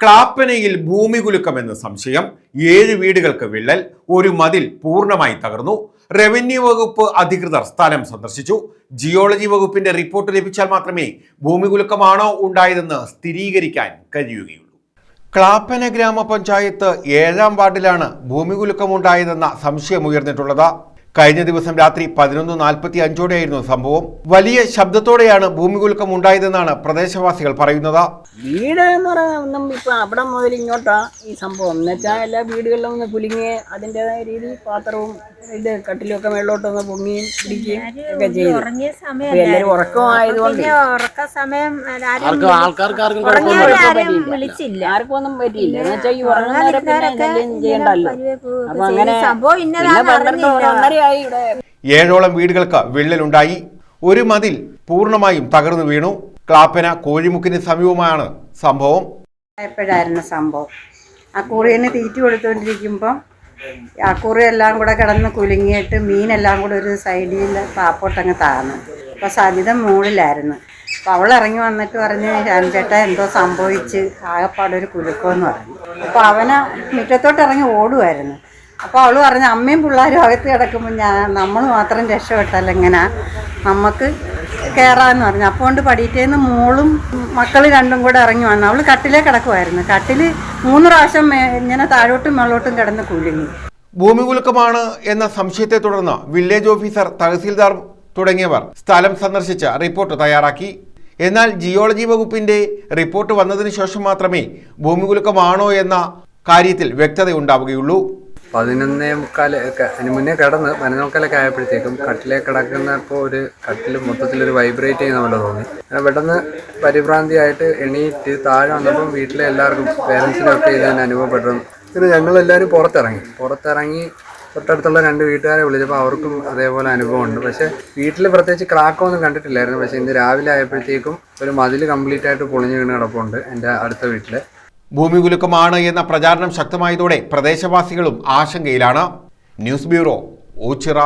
ക്ലാപ്പനയിൽ ഭൂമി കുലുക്കമെന്ന് സംശയം ഏഴ് വീടുകൾക്ക് വിള്ളൽ ഒരു മതിൽ പൂർണമായി തകർന്നു. റവന്യൂ വകുപ്പ് അധികൃതർ സ്ഥലം സന്ദർശിച്ചു. ജിയോളജി വകുപ്പിന്റെ റിപ്പോർട്ട് ലഭിച്ചാൽ മാത്രമേ ഭൂമി കുലുക്കമാണോ ഉണ്ടായതെന്ന് സ്ഥിരീകരിക്കാൻ കഴിയുകയുള്ളൂ. ക്ലാപ്പന ഗ്രാമപഞ്ചായത്ത് ഏഴാം വാർഡിലാണ് ഭൂമികുലുക്കമുണ്ടായതെന്ന സംശയമുയർന്നിട്ടുള്ളത് കഴിഞ്ഞ ദിവസം രാത്രി പതിനൊന്ന് നാൽപ്പത്തി അഞ്ചോടെയായിരുന്നു സംഭവം. വലിയ ശബ്ദത്തോടെയാണ് ഭൂമികുലുക്കം ഉണ്ടായതെന്നാണ് പ്രദേശവാസികൾ പറയുന്നത്. വീട് എന്ന് പറയുന്നത് ഒന്നും ഇപ്പൊ അവിടെ മുതൽ ഇങ്ങോട്ടാ ഈ സംഭവം. എന്ന് വെച്ചാൽ എല്ലാ വീടുകളിലും ഒന്ന് കുലുങ്ങി അതിന്റെതായ രീതി പാത്രവും ഇത് കട്ടിലൊക്കെ മേളിലോട്ടൊന്ന് പൊങ്ങിയും പിടിക്കുകയും ഒക്കെ ചെയ്തു. ഉറങ്ങിയ ഇപ്പൊ എല്ലാവരും ഉറക്കമായതുകൊണ്ട് ഉറക്ക സമയം വിളിച്ചില്ല. ആർക്കും ഒന്നും പറ്റിയില്ല. എന്ന് വെച്ചാൽ ഈ ഉറങ്ങുന്നവരെ പിന്നെ ചെയ്യണ്ടല്ലോ. അപ്പൊ അങ്ങനെ സംഭവം പന്ത്രണ്ട് അറിഞ്ഞില്ല. ഇവിടെ. ഏഴോളം വീടുകൾക്ക് വിള്ളലുണ്ടായി. ഒരു മതിൽ പൂർണമായും തകർന്നു വീണു. ക്ലാപ്പന കോഴിമുക്കിന് സമീപമാണ് സംഭവം. എപ്പോഴായിരുന്നു സംഭവം. ആ കുറിയന് തീറ്റ കൊടുത്തുകൊണ്ടിരിക്കുമ്പം ആ കുറി എല്ലാം കൂടെ കിടന്ന് കുലുങ്ങിയിട്ട് മീനെല്ലാം കൂടെ ഒരു സൈഡിൽ പാപ്പോട്ടങ്ങ് താന്ന്. അപ്പോൾ സജിത മുകളിലായിരുന്നു അപ്പോൾ അവൾ ഇറങ്ങി വന്നിട്ട് പറഞ്ഞ് ചേട്ടാ എന്തോ സംഭവിച്ച്? ആകപ്പാടൊരു കുലുക്കമെന്ന് പറഞ്ഞു. അപ്പോൾ അവനെ മുറ്റത്തോട്ട് ഇറങ്ങി ഓടുമായിരുന്നു അപ്പോൾ അവൾ പറഞ്ഞു അമ്മയും പിള്ളേരും അകത്ത് കിടക്കുമ്പോൾ ഞാൻ നമ്മൾ മാത്രം രക്ഷപ്പെട്ടല്ല ഇങ്ങനെ നമുക്ക് കയറാമെന്ന് പറഞ്ഞു. അപ്പോൾ കൊണ്ട് പടിയിട്ടേന്ന് മോളും മക്കൾ രണ്ടും കൂടെ ഇറങ്ങി വന്നു. അവൾ കട്ടിലേ കിടക്കുമായിരുന്നു കട്ടിൽ മൂന്ന് പ്രാവശ്യം ഇങ്ങനെ താഴോട്ടും മേളോട്ടും കിടന്ന് കുലുങ്ങി. ഭൂമികുലുക്കമാണ് എന്ന സംശയത്തെ തുടർന്ന് വില്ലേജ് ഓഫീസർ തഹസീൽദാർ തുടങ്ങിയവർ സ്ഥലം സന്ദർശിച്ച് റിപ്പോർട്ട് തയ്യാറാക്കി. എന്നാൽ ജിയോളജി വകുപ്പിന്റെ റിപ്പോർട്ട് വന്നതിന് ശേഷം മാത്രമേ ഭൂമികുലുക്കമാണോ എന്ന കാര്യത്തിൽ വ്യക്തത ഉണ്ടാവുകയുള്ളൂ പതിനൊന്നേ ഒക്കെ അതിന് മുന്നേ കിടന്ന് പതിനൊന്നേ മുക്കാലൊക്കെ ആയപ്പോഴത്തേക്കും കട്ടിലേ കിടക്കുന്നപ്പോൾ ഒരു കട്ടിൽ മൊത്തത്തിലൊരു വൈബ്രേറ്റ് ചെയ്യുന്ന പോലെ തോന്നി. അങ്ങനെ പെട്ടെന്ന് പരിഭ്രാന്തിയായിട്ട് എണീറ്റ് താഴെ വന്നപ്പം വീട്ടിലെ എല്ലാവർക്കും പേരൻസിനൊക്കെ ഇത് തന്നെ അനുഭവപ്പെട്ടു. പിന്നെ ഞങ്ങളെല്ലാവരും പുറത്തിറങ്ങി. പുറത്തിറങ്ങി തൊട്ടടുത്തുള്ള രണ്ട് വീട്ടുകാരെ വിളിച്ചപ്പോൾ അവർക്കും അതേപോലെ അനുഭവമുണ്ട്. പക്ഷേ വീട്ടിൽ പ്രത്യേകിച്ച് ക്രാക്കൊന്നും കണ്ടിട്ടില്ലായിരുന്നു. പക്ഷേ ഇന്ന് രാവിലെ ആയപ്പോഴത്തേക്കും ഒരു മതിൽ കംപ്ലീറ്റ് ആയിട്ട് പൊളിഞ്ഞു വീണ് കിടപ്പുണ്ട് എന്റെ അടുത്ത വീട്ടിൽ ഭൂമികുലുക്കമാണ് എന്ന പ്രചാരണം ശക്തമായതോടെ പ്രദേശവാസികളും ആശങ്കയിലാണ്. News bureau Ochira.